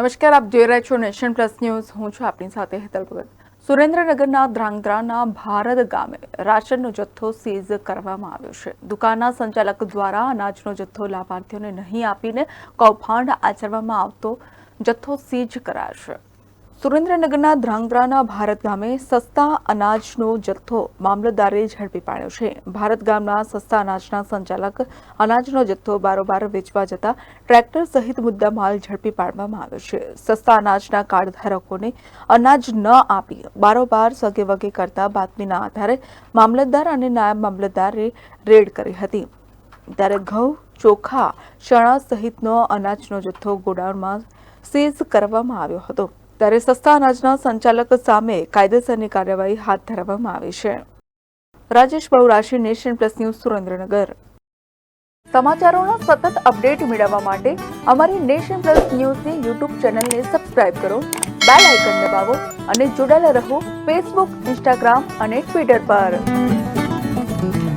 નમસ્કાર, આપ જોઈ રહ્યા છો નેશન પ્લસ ન્યૂઝ. હું છું આપની સાથે હેતલ ભગત. સુરેન્દ્રનગરના ધ્રાંગધ્રાના ભારત ગામે રાશનનો જથ્થો સીઝ કરવામાં આવ્યો છે. દુકાનના સંચાલક દ્વારા અનાજનો જથ્થો લાભાર્થીઓને નહીં આપીને કૌભાંડ આચરવામાં આવતો જથ્થો સીઝ કરાશે સુરેન્દ્રનગરના ધ્રાંગધ્રાના ભારત ગામે સસ્તા અનાજનો જથ્થો મામલતદારે ઝડપી પાડ્યો છે. ભારત ગામના સસ્તા અનાજના સંચાલક અનાજનો જથ્થો બારોબાર વેચવા જતા ટ્રેક્ટર સહિત મુદ્દા માલ ઝડપી પાડવામાં આવ્યો છે. સસ્તા અનાજના કાર્ડ ધારકોને અનાજ ન આપી બારોબાર સગે વગે કરતા બાતમીના આધારે મામલતદાર અને નાયબ મામલતદારે રેડ કરી હતી. ત્યારે ઘઉં, ચોખા, ચણા સહિતનો અનાજનો જથ્થો ગોડાઉનમાં સીઝ કરવામાં આવ્યો હતો. ત્યારે સસ્તા અનાજના સંચાલક સામે કાયદેસરની કાર્યવાહી હાથ ધરવામાં આવી છે. Rajesh Bahurashi nation plus news, Surendranagar. સમાચારોના સતત અપડેટ મેળવવા માટે અમારી નેશન પ્લસ ન્યૂઝની યુટ્યુબ ચેનલને સબસ્ક્રાઇબ કરો, બેલ આઇકન દબાવો અને જોડાયેલા રહો ફેસબુક, ઇન્સ્ટાગ્રામ અને ટ્વિટર પર.